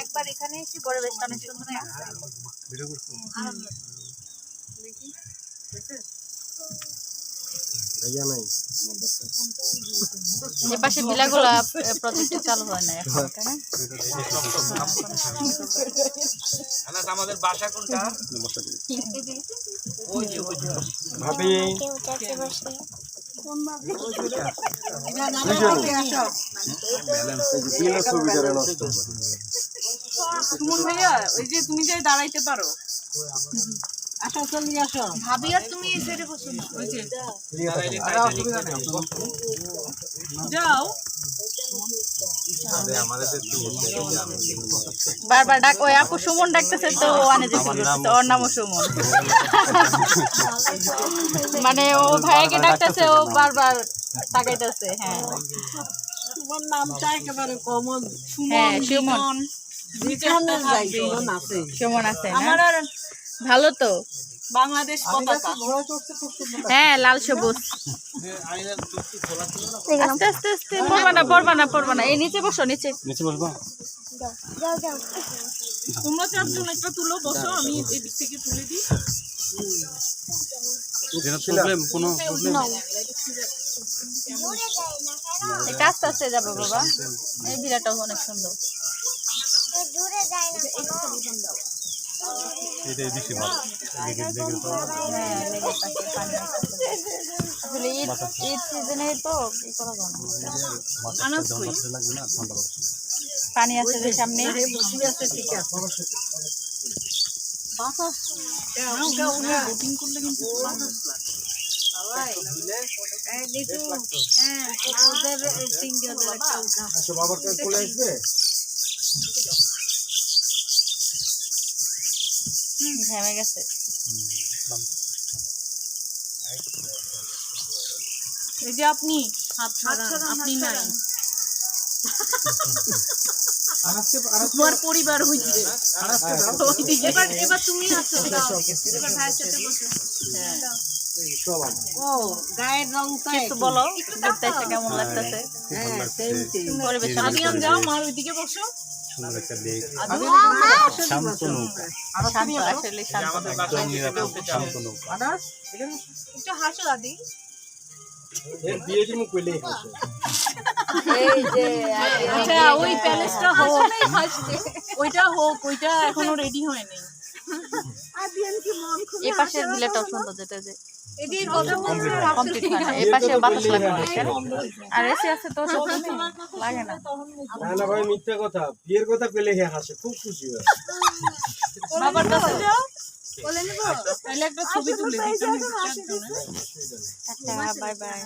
একবার এখানে এসে পরিবেশটা অনেক সুন্দর এপাশে বিলাগুলা প্রজেক্ট চালু হয় না? এখন আমাদের বাসা কোনটা? ভাবি। সুমন ভাইয়া ওই যে তুমি যাই দাঁড়াইতে পারো আসো চলি আসো ভাবি আর তুমি এই সাইডে বসো না ওই যে দাঁড়াইলে টাইটানিক না যাব। যাও বারবার ডাক ওই আপু সুমন ডাকতেছে তো ও আনে যে শুরু ওর নামও সুমন মানে ও ভাইয়াকে ডাকতেছে ও বারবার তাকাইতেছে হ্যাঁ তোমার নামটা একেবারে কমন। হ্যাঁ সুমন। যেখানে যাই সুমন আছে। সুমন আছে। আমার আর ভালো তো। বাংলাদেশ পতাকা। হ্যাঁ লাল সবুজ। আস্তে আস্তে আস্তে পড়বা না পড়বা না পড়বা না। এই নিচে বসো নিচে। নিচে বসবা? তোমরা চারজন একটা তুলো বসো আমি এদিক থেকে তুলে দিই। প্রবলেম কোনো প্রবলেম এটা আস্তে আস্তে যাবে বাবা। এই বিরাটাও অনেক সুন্দর। এটাই বেশি ভালো। হ্যাঁ পানি। আসলে ঈদ ঈদ সিজনে তো কি করা পানি আছে সামনে বসে আছে। ঠিক বোটিং করলে কিন্তু বাতাস লাগে। আচ্ছা বাবার কাছে চলে আসবে? ঘেমে গেছে। এই যে আপনি হাত ছাড়ান আপনি নাই। তোমার পরিবার হইছে এবার এবার তুমি দাও। এবার ভাইয়ের সাথে বসো। ও গায়ের রংটা কিছু বলো ঘুরতে এসে কেমন লাগতেছে? পরিবেশ অনেক যাও মার ওইদিকে বসো। সুন্দর একটা লেক শান্ত নৌকা। নিরাপদ শান্ত নৌকা। হাসো দাদি। বিয়ে দিমু কইলেই হাসে। আচ্ছা ওই প্যালেসটা হোক ওইটা হোক ওইটা এখনও রেডি হয়নি। এই পাশের বিলেটাও সুন্দর যেটা যে। কমপ্লিট হয় না। এই পাশে বাতাস লাগবে। আর এসি আছে তো লাগে না। না না ভাই মিথ্যা কথা। বিয়ের কথা কইলে হে হাসে খুব খুশি হয়। বাবার কাছে যাও একটা ছবি তুলে বাই। Bye bye.